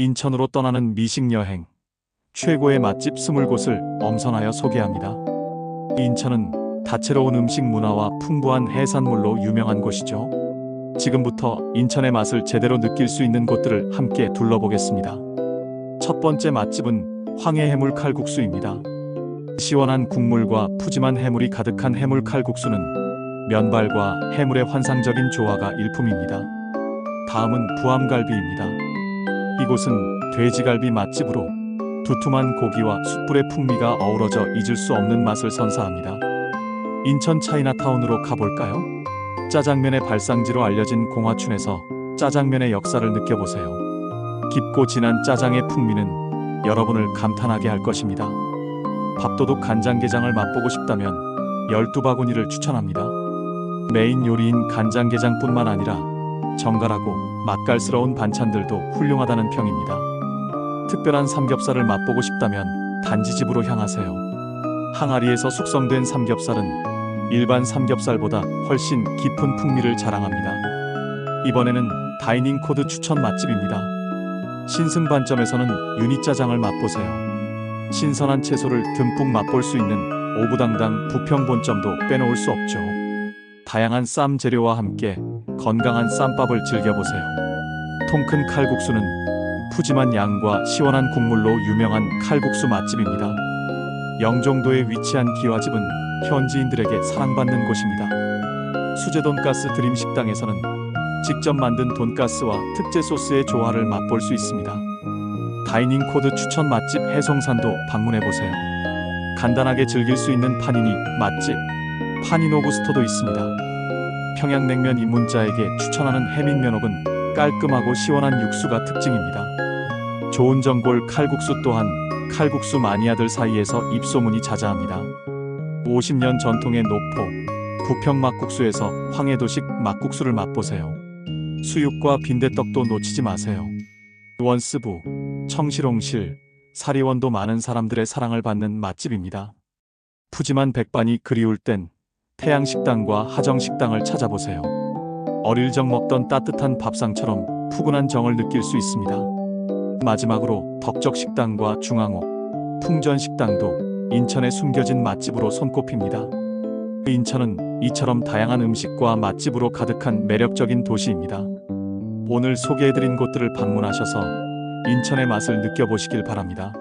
인천으로 떠나는 미식 여행. 최고의 맛집 20곳을 엄선하여 소개합니다. 인천은 다채로운 음식 문화와 풍부한 해산물로 유명한 곳이죠. 지금부터 인천의 맛을 제대로 느낄 수 있는 곳들을 함께 둘러보겠습니다. 첫 번째 맛집은 황해 해물 칼국수입니다. 시원한 국물과 푸짐한 해물이 가득한 해물 칼국수는 면발과 해물의 환상적인 조화가 일품입니다. 다음은 부암갈비입니다. 이곳은 돼지갈비 맛집으로 두툼한 고기와 숯불의 풍미가 어우러져 잊을 수 없는 맛을 선사합니다. 인천 차이나타운으로 가볼까요? 짜장면의 발상지로 알려진 공화춘에서 짜장면의 역사를 느껴보세요. 깊고 진한 짜장의 풍미는 여러분을 감탄하게 할 것입니다. 밥도둑 간장게장을 맛보고 싶다면 12바구니를 추천합니다. 메인 요리인 간장게장뿐만 아니라 정갈하고 맛깔스러운 반찬들도 훌륭하다는 평입니다. 특별한 삼겹살을 맛보고 싶다면 단지집으로 향하세요. 항아리에서 숙성된 삼겹살은 일반 삼겹살보다 훨씬 깊은 풍미를 자랑합니다. 이번에는 다이닝 코드 추천 맛집입니다. 신승반점에서는 유니짜장을 맛보세요. 신선한 채소를 듬뿍 맛볼 수 있는 오부당당 부평 본점도 빼놓을 수 없죠. 다양한 쌈 재료와 함께 건강한 쌈밥을 즐겨보세요. 통큰 칼국수는 푸짐한 양과 시원한 국물로 유명한 칼국수 맛집입니다. 영종도에 위치한 기와집은 현지인들에게 사랑받는 곳입니다. 수제 돈가스 드림 식당에서는 직접 만든 돈가스와 특제 소스의 조화를 맛볼 수 있습니다. 다이닝 코드 추천 맛집 해성산도 방문해 보세요. 간단하게 즐길 수 있는 파니니 맛집 파니노구 스토도 있습니다. 평양냉면 입문자에게 추천하는 해민면옥은 깔끔하고 시원한 육수가 특징입니다. 좋은 전골 칼국수 또한 칼국수 마니아들 사이에서 입소문이 자자합니다. 50년 전통의 노포 부평 막국수에서 황해도식 막국수를 맛보세요. 수육과 빈대떡도 놓치지 마세요. 원스부, 청실홍실, 사리원도 많은 사람들의 사랑을 받는 맛집입니다. 푸짐한 백반이 그리울 땐 태양식당과 하정식당을 찾아보세요. 어릴 적 먹던 따뜻한 밥상처럼 푸근한 정을 느낄 수 있습니다. 마지막으로 덕적식당과 중앙호, 풍전식당도 인천의 숨겨진 맛집으로 손꼽힙니다. 인천은 이처럼 다양한 음식과 맛집으로 가득한 매력적인 도시입니다. 오늘 소개해드린 곳들을 방문하셔서 인천의 맛을 느껴보시길 바랍니다.